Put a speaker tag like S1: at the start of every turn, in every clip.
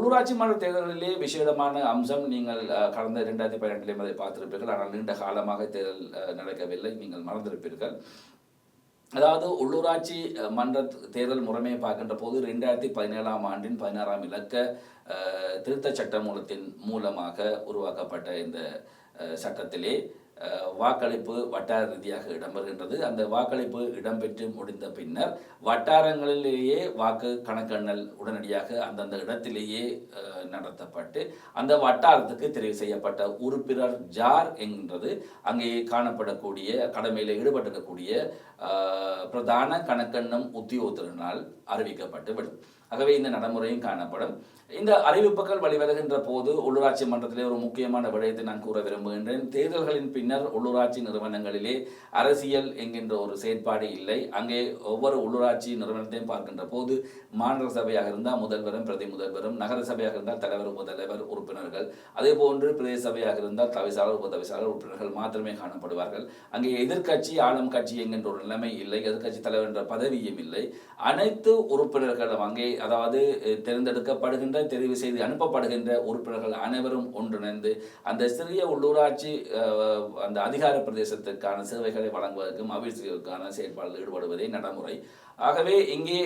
S1: உள்ளூராட்சி மன்ற தேர்தலிலே விசேடமான அம்சம் நீங்கள் கடந்த இரண்டாயிரத்தி பதினெட்டிலே அதை பார்த்திருப்பீர்கள். ஆனால் நீண்ட காலமாக தேர்தல் நடக்கவில்லை. நீங்கள் மறந்திருப்பீர்கள். அதாவது உள்ளூராட்சி மன்ற தேர்தல் முறைமையை பார்க்கின்ற போது ரெண்டாயிரத்தி பதினேழாம் ஆண்டின் பதினாறாம் இலக்க திருத்த திருத்தச் சட்ட மூலத்தின் மூலமாக உருவாக்கப்பட்ட இந்த சட்டத்திலே வாக்களிப்பு வட்டார ரீதியாக இடம்பெறுகின்றது. அந்த வாக்களிப்பு இடம்பெற்று முடிந்த பின்னர் வட்டாரங்களிலேயே வாக்கு கணக்கெண்ணல் உடனடியாக அந்தந்த இடத்திலேயே நடத்தப்பட்டு அந்த வட்டாரத்துக்கு தெரிவு செய்யப்பட்ட உறுப்பினர் ஜார் என்கின்றது. அங்கே காணப்படக்கூடிய கடமையில் ஈடுபட்டிருக்கக்கூடிய பிரதான கணக்கெண்ணும் உத்தியோகத்தினால் அறிவிக்கப்பட்டு விடும். ஆகவே இந்த நடைமுறையும் காணப்படும். இந்த அறிவிப்புகள் வெளிவருகின்ற போது உள்ளூராட்சி மன்றத்திலே ஒரு முக்கியமான விடயத்தை நான் கூற விரும்புகின்றேன். தேர்தல்களின் பின்னர் உள்ளூராட்சி நிறுவனங்களிலே அரசியல் என்கின்ற ஒரு செயற்பாடு இல்லை. அங்கே ஒவ்வொரு உள்ளூராட்சி நிறுவனத்தையும் பார்க்கின்ற போது மாநகர சபையாக இருந்தால் முதல்வரும் பிரதி முதல்வரும் நகர சபையாக இருந்தால் தலைவர் முதல்வர் உறுப்பினர்கள். அதே போன்று பிரதேச சபையாக இருந்தால் தவிசாளர் உபதவிசாளர் உறுப்பினர்கள் மாத்திரமே காணப்படுவார்கள். அங்கே எதிர்க்கட்சி ஆளும் கட்சி என்கின்ற ஒரு நிலைமை இல்லை. எதிர்க்கட்சி தலைவர் என்ற பதவியும் இல்லை. அனைத்து உறுப்பினர்களும் அங்கே அதாவது தேர்ந்தெடுக்கப்படுகின்ற தெரிவு செய்து அனுப்பப்படுகின்ற உறுப்பினர்கள் அனைவரும் ஒன்றிணைந்து அந்த சிறிய உள்ளூராட்சி அந்த அதிகார பிரதேசத்துக்கான சேவைகளை வழங்குவதற்கும் அபிவிருத்திக்கான செயல்பாடுகள் ஈடுபடுவதே நடைமுறை. ஆகவே இங்கே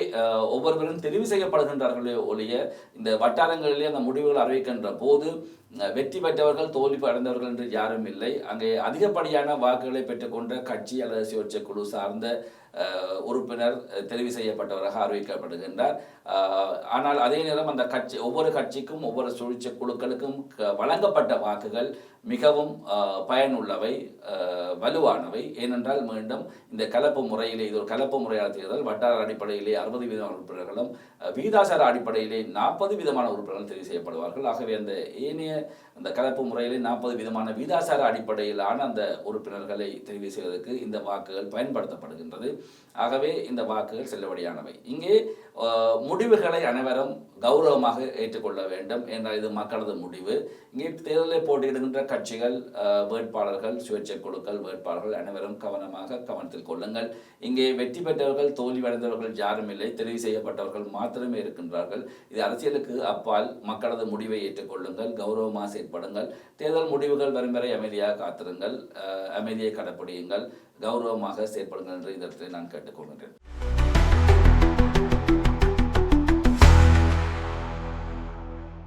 S1: ஒவ்வொருவரும் தெரிவு செய்யப்படுகின்றார்களே ஒழிய இந்த வட்டாரங்களிலே அந்த முடிவுகள் அறிவிக்கின்ற போது வெற்றி பெற்றவர்கள் தோல்வி அடைந்தவர்கள் என்று யாரும் இல்லை. அங்கே அதிகப்படியான வாக்குகளை பெற்றுக்கொண்ட கட்சி அல்லது சுயேட்சை குழு சார்ந்த உறுப்பினர் தெரிவு செய்யப்பட்டவராக அறிவிக்கப்படுகின்றார் ஆனால் அதே நேரம் அந்த கட்சி ஒவ்வொரு கட்சிக்கும் ஒவ்வொரு சுழற்சி குழுக்களுக்கும் க- வழங்கப்பட்ட வாக்குகள் மிகவும் பயனுள்ளவை வலுவானவை. ஏனென்றால் மீண்டும் இந்த கலப்பு முறையிலே இது ஒரு கலப்பு முறையாக தேர்தல் வட்டார அடிப்படையிலே அறுபது விதமான உறுப்பினர்களும் வீதாசார அடிப்படையிலே நாற்பது விதமான உறுப்பினர்கள் தெரிவு செய்யப்படுவார்கள். ஆகவே அந்த ஏனைய அந்த கலப்பு முறையிலே நாற்பது விதமான வீதாசார அடிப்படையிலான அந்த உறுப்பினர்களை தெரிவு செய்வதற்கு இந்த வாக்குகள் பயன்படுத்தப்படுகின்றது. ஆகவே இந்த வாக்குகள் செல்லுபடியானவை. இங்கே முடிவுகளை அனைவரும் கௌரவமாக ஏற்றுக்கொள்ள வேண்டும் என்றால் இது மக்களது முடிவு. இங்கே தேர்தலில் போட்டியிடுகின்ற கட்சிகள் வேட்பாளர்கள் சுயேட்சை குழுக்கள் வேட்பாளர்கள் அனைவரும் கவனமாக கவனத்தில் கொள்ளுங்கள். இங்கே வெற்றி பெற்றவர்கள் தோல்வியடைந்தவர்கள் யாரும் இல்லை. தெரிவு செய்யப்பட்டவர்கள் மாத்திரமே இருக்கின்றார்கள். இது அரசியலுக்கு அப்பால் மக்களது முடிவை ஏற்றுக்கொள்ளுங்கள் கௌரவமாக செயற்படுங்கள். தேர்தல் முடிவுகள் வரும் வரை அமைதியாக காத்திருங்கள் அஹ், அமைதியை கடைப்பிடியுங்கள் கௌரவமாக செயற்படுங்கள் என்று இந்த இடத்தில் நான் கேட்டுக்கொள்கின்றேன்.